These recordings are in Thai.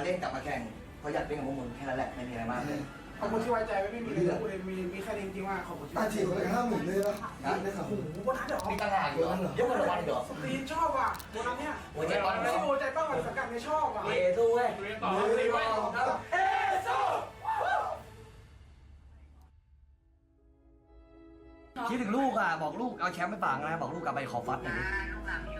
มาเล่นกลับมาแข่งเขาอยากเล่นกับพวกมึงแค่นั้นแหละไม่มีอะไรมากเลย ขอบคุณที่ไว้ใจไว้ไม่มีเลยพูดเลยมีมีแค่นี้จริงๆว่าขอบคุณที่ตาฉีกคนละห้าหมื่นเลยปะได้ข่าว โอ้โหโบนัสเหรอมีต่างหากเหรอเยอะกว่ารางวัลเหรอ สตรีนชอบอะโบนัสเนี่ยโอ้ยใจปั้มไม่ใช่โบใจป้าก่อนสังกัดเนี่ยชอบอะ เอสู้เว้ยต่อเลยไว้เอ๊ะสู้คิดถึงลูกอะ บอกลูกเอาแชมป์ไปฝากนะบอกลูกกลับไปขอฟัดหน่อยดิ ลูกหลังอยู่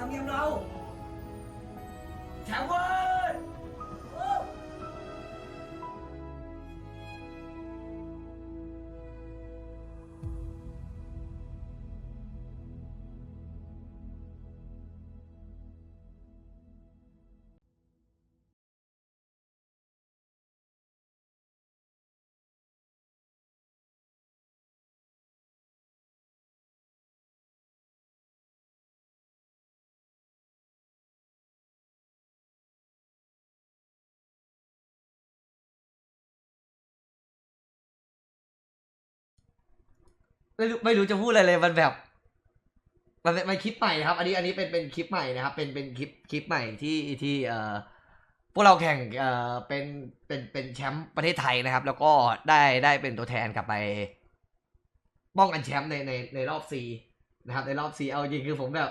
ต้องนี่ทำ ไม่รู้ไม่รู้จะพูดอะไรเลยมันแบบ มันเป็นมันคลิปใหม่นะครับ อันนี้อันนี้เป็นเป็นคลิปใหม่นะครับ เป็นเป็นคลิปคลิปใหม่ที่ที่เอ่อพวกเราแข่งเอ่อเป็นเป็นเป็นแชมป์ประเทศไทยนะครับ แล้วก็ได้ได้เป็นตัวแทนกลับไปป้องกันแชมป์ในในในรอบซีนะครับ ในรอบซีเอาจริงคือผมแบบ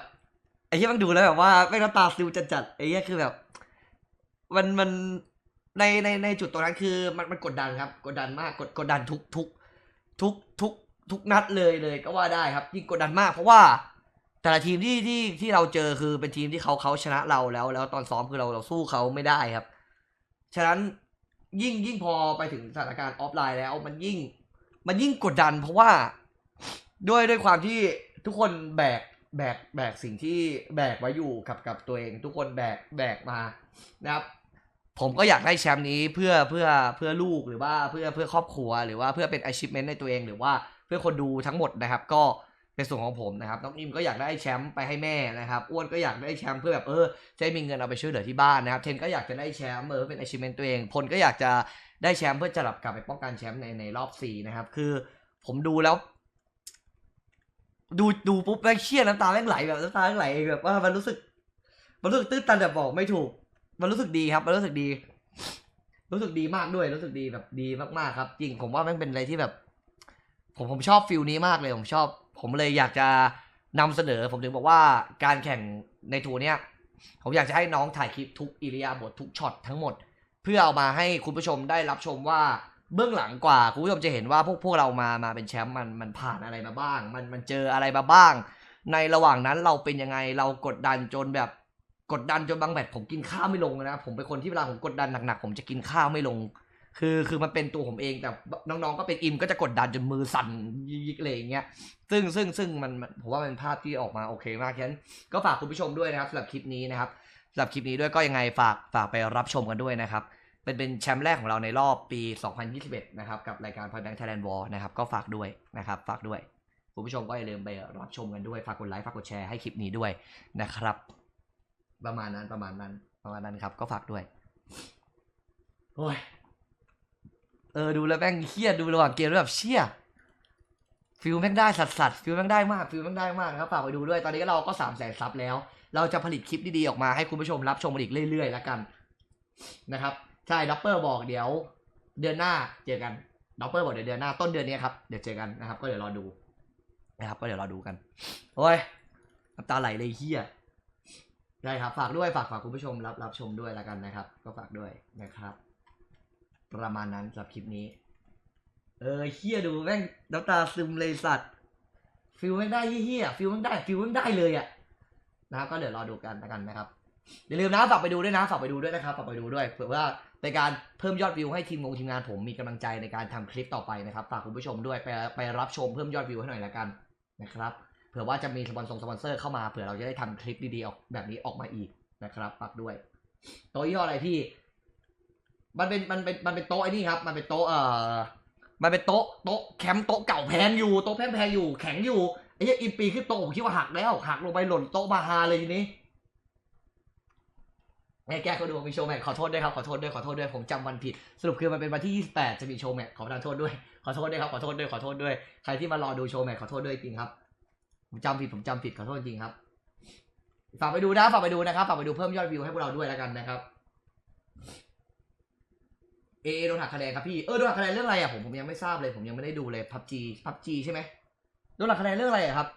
ไอ้ที่มันดูแล้วแบบว่าไม่น้ำตาซิวจัดจัดๆไอ้เนี้ยคือแบบ มันมันในในในจุดตรงนั้นคือมันมันกดดันครับ กดดันมากกดกดดันทุกทุกทุกทุก ทุกนัดเลยเลยก็ว่าได้ครับยิ่งกดดันมาก เพราะว่าแต่ละทีมที่ที่ที่เราเจอคือเป็นทีมที่เขาเขาชนะเราแล้ว แล้วตอนซ้อมคือเราเราสู้เขาไม่ได้ครับ ฉะนั้นยิ่งยิ่งพอไปถึงสถานการณ์ออฟไลน์แล้ว มันยิ่งมันยิ่งกดดัน เพราะว่าด้วยด้วยความที่ทุกคนแบกแบกแบกสิ่งที่แบกไว้อยู่กับกับตัวเอง ทุกคนแบกแบกมานะครับ ผมก็อยากได้แชมป์นี้เพื่อเพื่อเพื่อลูกหรือว่าเพื่อเพื่อครอบครัว หรือว่าเพื่อเป็น achievement ในตัวเองหรือว่า เพื่อคนดูทั้งหมดนะครับ ก็เป็นส่วนของผมนะครับน้องอิมก็อยากได้แชมป์ไปให้แม่นะครับอ้วนก็อยากได้แชมป์เพื่อแบบเออจะได้มีเงินเอาไปช่วยเหลือที่บ้านนะครับเทนก็อยากจะได้แชมป์เออเป็น achievement ตัวเองพลก็อยากจะได้แชมป์เพื่อจะกลับกลับไปป้องกันแชมป์ในในรอบสี่นะครับคือผมดูแล้ว ดูดูปุ๊บแม่งเครียดน้ำตาแม่งไหลแบบน้ำตาแม่งไหลแบบว่ามันรู้สึก มันรู้สึกตื้นตันแบบบอกไม่ถูก มันรู้สึกดีครับ มันรู้สึกดี รู้สึกดีมากด้วยรู้สึกดีแบบดีมากๆครับ จริงผมว่าแมันเป็นอะไรที่แบบ ผมผมชอบฟิลนี้มากเลย ผมชอบ ผมเลยอยากจะนำเสนอ ผมถึงบอกว่าการแข่งในทัวร์เนี้ยผมอยากจะให้น้องถ่ายคลิปทุกอิริยาบถทุกช็อตทั้งหมด เพื่อเอามาให้คุณผู้ชมได้รับชมว่าเบื้องหลังกว่าคุณผู้ชมจะเห็นว่าพวกพวกเรามามาเป็นแชมป์มันมันผ่านอะไรมาบ้าง มันมันเจออะไรมาบ้าง ในระหว่างนั้นเราเป็นยังไงเรากดดันจนแบบกดดันจนบางแมตช์ผมกินข้าวไม่ลงนะผมเป็นคนที่เวลาผมกดดันหนักๆผมจะกินข้าวไม่ลง คือคือมันเป็นตัวผมเองแต่น้องๆก็เป็นอิมก็จะกดดันจนมือสั่นยิกๆเลยอย่างเงี้ยซึ่งซึ่งซึ่งมันผมว่ามันเป็นภาพที่ออกมาโอเคมากฉะนั้นก็ฝากคุณผู้ชมด้วยนะครับสำหรับคลิปนี้นะครับสำหรับคลิปนี้ด้วยก็ยังไงฝากฝากไปรับชมกันด้วยนะครับเป็นเป็นแชมป์แรกของเราในรอบปี 2021 นะครับ กับรายการ Point Blank Thailand War นะครับ ก็ฝากด้วยนะครับ ฝากด้วย คุณผู้ชมก็อย่าลืมไปรับชมกันด้วย ฝากกดไลค์ ฝากกดแชร์ให้คลิปนี้ด้วยนะครับ ประมาณนั้นประมาณนั้นประมาณนั้นครับ ก็ฝากด้วย โอ้ย เออดูแล้วแม่งเครียดดูระหว่างเกมแล้วแบบเชี่ยฟิลแม่งได้สัสสัสฟิลแม่งได้มากฟิลแม่งได้มากนะครับฝากไปดูด้วยตอนนี้เราก็สามแสนซับแล้ว เราจะผลิตคลิปดีๆออกมาให้คุณผู้ชมรับชมกันอีกเรื่อยๆแล้วกันนะครับใช่ด็อปเปอร์บอกเดี๋ยว เดือนหน้าเจอกันด็อปเปอร์บอกเดี๋ยวเดือนหน้าต้นเดือนนี้ครับเดี๋ยวเจอกันนะครับ ก็เดี๋ยวรอดูนะครับ ก็เดี๋ยวรอดูกันโอ้ยน้ำตาไหลเลยเฮียได้ครับฝากด้วยฝากฝากคุณผู้ชมรับรับชมด้วยแล้วกันนะครับ ก็ฝากด้วยนะครับ ประมาณนั้นสำหรับคลิปนี้ เออเฮียดูแม่งน้ำตาซึมเลยสัตว์ฟิลแม่ได้เฮียฟิลแม่ได้ฟิลแม่ได้เลยอะนะครับก็เดี๋ยวรอดูกันแล้วกันนะครับอย่าลืมนะฝากไปดูด้วยนะฝากไปดูด้วยนะครับฝากไปดูด้วยเผื่อว่าเป็นการเพิ่มยอดวิวให้ทีมงงทีมงานผมมีกำลังใจในการทำคลิปต่อไปนะครับฝากคุณผู้ชมด้วยไปไปรับชมเพิ่มยอดวิวให้หน่อยละกันนะครับเผื่อว่าจะมีสปอนเซอร์สปอนเซอร์เข้ามาเผื่อเราจะได้ทำคลิปดีๆออกแบบนี้ออกมาอีกนะครับฝากด้วยโต๊ะย่ออะไรพี่ มันเป็นมันเป็นมันเป็นโต๊ะไอ้นี่ครับ มันเป็นโต๊ะเอ่อมันเป็นโต๊ะโต๊ะแคมป์โต๊ะเก่าแพงอยู่โต๊ะแพงแพงอยู่แข็งอยู่ไอ้เหี้ยอินปีขึ้นโต๊ะผมคิดว่าหักแล้วหักลงไปหล่นโต๊ะมาฮาเลยทีนี้ไม่แก้เขาดูมีโชว์แมทขอโทษด้วยครับขอโทษด้วยขอโทษด้วยผมจำวันผิด สรุปคือมันเป็นวันที่ 28 จะมีโชว์แมทขอประทานโทษด้วยขอโทษด้วยครับขอโทษด้วยขอโทษด้วยใครที่มารอดูโชว์แมทขอโทษด้วยจริงครับ ผมจำผิดผมจำผิดขอโทษจริงครับฝากไปดูนะฝากไปดูนะครับฝากไปดูเพิ่มยอดวิวให้พวกเราด้วยแล้วกันนะครับ เอโดนหักคะแนนครับพี่ เออโดนหักคะแนนเรื่องอะไรอะผมผมยังไม่ทราบเลย ผมยังไม่ได้ดูเลยพับจีพับจีใช่ไหมโดนหักคะแนนเรื่องอะไรอะครับ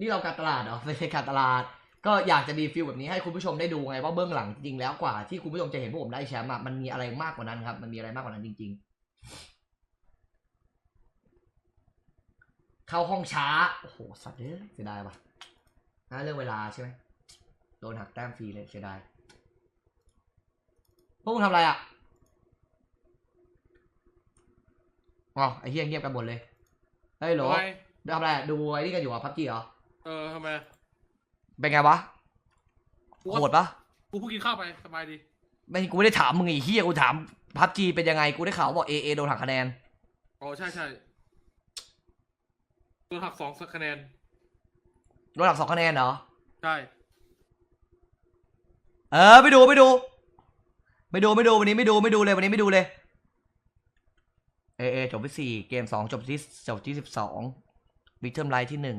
นี่เราการตลาดเหรอไม่ใช่การตลาด ก็อยากจะมีฟิลแบบนี้ให้คุณผู้ชมได้ดูไงว่าเบื้องหลังจริงแล้วกว่าที่คุณผู้ชมจะเห็นพวกผมได้แชมป์มันมีอะไรมากกว่านั้นครับ มันมีอะไรมากกว่านั้นจริง ๆ เข้าห้องช้าโอ้โหสัตว์เอ้ยเสียดายว่ะน่าเรื่องเวลาใช่ไหมโดนหักแต้มฟรีเลยเสียดาย วกมึงทำอะไรอะอ๋อไอ้เฮียเงียบกันหมดเลย เฮ้ยโหลทำไมทำอะไรอะดูไอ้นี่กันอยู่อะพับจีเหรอ เออทำไมเป็นไงวะกูโหดปะกูเพิ่งกินข้าวไปสบายดี ไม่กูไม่ได้ถามมึงไอ้เฮียกูถามพับจีเป็นยังไงกูได้ข่าวว่าบอกเอเอโดนหักคะแนน อ๋อใช่ใช่โดนหักสองคะแนน โดนหักสองคะแนนเหรอ ใช่ เออไปดูไปดู ไม่ดูไม่ดูวันนี้ไม่ดูไม่ดูเลยวันนี้ไม่ดูเลยเอเอจบที่สี่เกมสองจบที่จบที่สิบสองบิทเทิมไลท์ที่หนึ่ง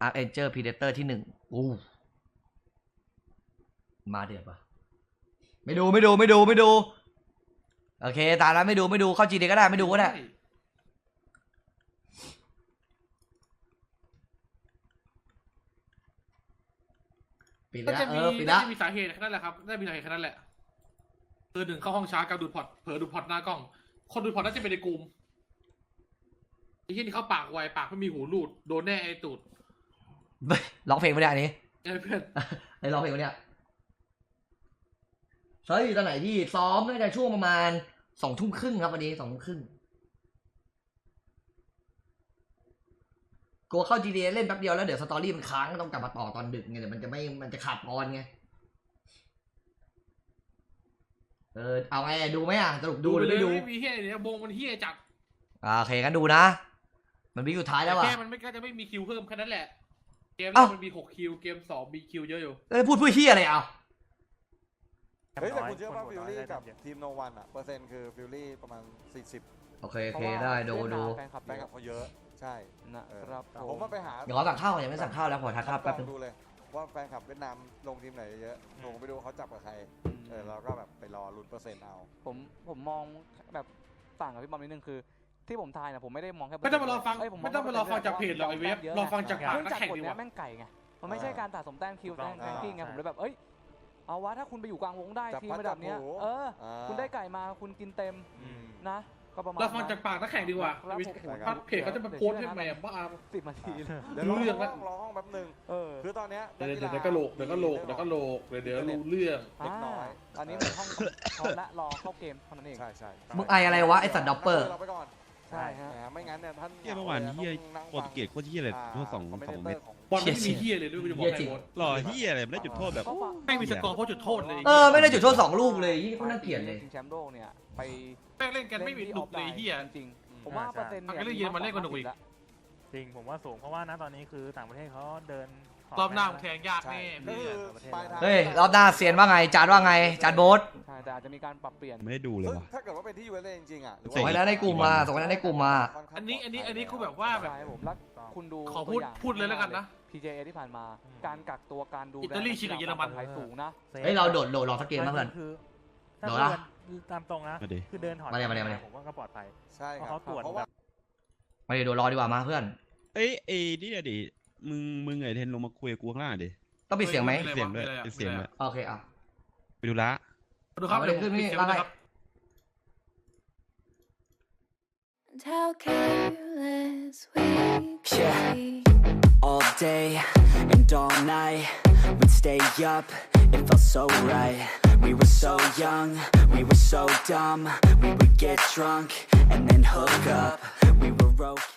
อาร์เอนเจอร์พีเดเตอร์ที่หนึ่งอู้มาเดือดปะไม่ดูไม่ดูไม่ดูไม่ดู โอเค ตามนั้นไม่ดูไม่ดูเข้าจีดีก็ได้ไม่ดูก็ได้ปิดก็แล้วจะเอมีอปิดน่าแล้วจะมีสาเหตุแค่นั้นแหละครับน่าจะมีสาเหตุแค่นั้นแหละ คือหนึ่งเข้าห้องช้ากับดูดพอร์ตเผลอดูดพอร์ตหน้ากล้อง คนดูดพอร์ตน่าจะเป็นในกลุ่มไอ้ที่นี่เขาปากไวปากไม่มีหูรูดโดนแน่ไอ้ตูดร้องเพลงไม่ได้อันนี้ไอ้เพื่อนไอ้ร้องเพลงวะเนี่ยเฮ้ยตอนไหนพี่ซ้อมน่าจะช่วงประมาณสองทุ่มครึ่งครับวันนี้สองทุ่มครึ่งกลัวเข้า GTA เล่นแป๊บเดียวแล้วเดี๋ยวสตอรี่มันค้างต้องกลับมาต่อตอนดึกไงเดี๋ยวมันจะไม่มันจะขาดตอนไง เออเอาไงดูไหมอะสรุปดูหรือเลยไม่ดูไม่มีเฮียเนี่ยวงมันเฮียจัดอ่าโอเคกันดูนะ มันวิกสุดท้ายแล้วแต่อะ แค่มันไม่ก็จะไม่มีคิวเพิ่มแค่นั้นแหละ เกมแรเอ้ากมันมีหกคิว เกมสองมีคิวเยอะอยู่ เอ้ยพูดเพื่อเฮียอะไรเอาเฮ้ยแต่คุณเชื่อว่าฟิลลี่กับทีมโนวันอะเปอร์เซ็นต์คือฟิลลี่ประมาณ 40โอเคโอเคได้ดูดูแฟนคลับแฟนคลับเขาเยอะ ใช่นะครับเออผมมาไปหาเดี๋ยวขอสั่งข้าวก่อนยังไม่สั่งข้าวแล้วขอทานข้าวแป๊บลนึองงดูเลยว่าแฟนคลับเวียดนามลงทีมไหนเยอะผมไปดูเขาจับกับใคร เออเราก็แบบไป รอลุ้นเปอร์เซ็นต์เอา ผมผมมองแบบต่างกับพี่บอมนิดนึงคือ ที่ผมทายนะผมไม่ได้มองแค่ไม่ต้องมารอฟังเยผไม่ต้องมารอฟังจากเพจหรอกไอ้เว็บรอฟังจากปากเนื่องนักจากแข่งกฎดีกเนี้ว่ายแม่งไก่ไงมันไม่ใช่การสะสมแต้มคิวถูกต้แต้องมแรงกิ้งไงใช่ผมเลยแบบเอ้ยเอาวะถ้าคุณไปอยู่กลางวงได้จับทีมพัดระดับเนี้ยจับหู เอออ่าคุณได้ไก่มาคุณกินเต็มอืม นะ ก็ประมาณเราฟังจากนั้นปากนักแข่งดีกว่าแล้วผมถ้าเพจเขาจะมาโพสต์ให้ใหม่อะบ้าสิบนาทีเดี๋ยวรู้รอเรื่องห้ละองรอห้องแป๊บหนึงเออคือตอนเนี้ยเดี๋ยวเดี๋ยวเดี๋ยวก็โหลกเดี๋ยวก็โหลกเดี๋ยวก็โหลกเดี๋ยวเดี๋ยวรู้เรื่องเล็กน้อยอันนี้เป็นห้องพร้อมและรอเข้าเกมเท่านั้นเองใช่ใช่มึงไออะไรวะไอสัตว์ดับเปอร์เราไปก่อนใช่ฮะแหมไม่งั้นเนี่ยท่านเฮียเมื่อวานเฮียโปรตุเกสโคตรเฮียเลยโทษสองสองเม็ดบอลไม่มีเฮียเลยด้วยกูจะบอกเหี้ยให้จริงโบสหล่อเฮียอะไรไม่ได้จุดโทษแบบเขาฝากไม่มีสกอร์เพราะจุดโทษเลยเออไม่ได้จุดโทษสองลูกเลยยี่คนน่าเกลียดเลยชิงแชมป์โลกเนี่ยไป แม่งเล่นกันไม่มีหนุกเลยเฮีย จริงๆผมว่าเปอร์เซ็นต์มันเนี่ยก็เลยเยอรมันเล่นกว่าหนูอีก จริงผมว่าสูงเพราะว่าณตอนนี้คือต่างประเทศเขาเดินขรอบหน้ามึงแแทงยากใช่แน่ก็เพื่คืออนปลายทางเฮ้ยรอบหน้าเซียนว่าไง จานว่าไง จานโบ๊ทใช่แต่อาจจะมีการปรับเปลี่ยน ไม่ได้ดูเลยซึ่งว่ะ ถ้าเกิดว่าเป็นที่ยูเอสเจริงๆอะหรือส่งว่าให้แล้วในกลุ่มมาส่งให้แล้วในกลุ่มมาค่ข้างอันนี้อันนี้ปลดภัยอันนี้กูแบบว่าแบบ ใช่ผมรักคุณดูขอพูดตัวย่างพูดเลยแล้วกันนะ PJA ที่ผ่านมา การกักตัวการดูแลอิตาลีชิงกับเยอรมันควาปลอดภัยสูงนะซฟเฮ้ยเราโดดโดดรอสักเกมบ้างเพื่อน คือถ้าโดดเดิละน ตามตรงนะ มาดิ คือเดินถอดมาเนี่ยมาเนี่ยมาเนี่ยผมว่าก็ปลอดภัย ใช่ครับเพราะเขาตรวจเพราะว่ามาเดี๋ยวโดดรอดีกว่ามาเพื่อน เอ้ยเอ้ยนี่อะดิมึงมึงไอเทนลงมาคุยกับกูข้างล่างดิต้องปิดเสียงไหมเสียงด้วยเป็นเสียงด้วยโอเคอะ ไปดูละดูครับเอาไปเดี๋ยวผขึ้มนปิดนี่เสียงว่าไงนะครับ And how careless we Yeah. be. all day and all night. We'd stay up, it felt so right. We were so young, we were so dumb. We would get drunk and then hook up. We were okay.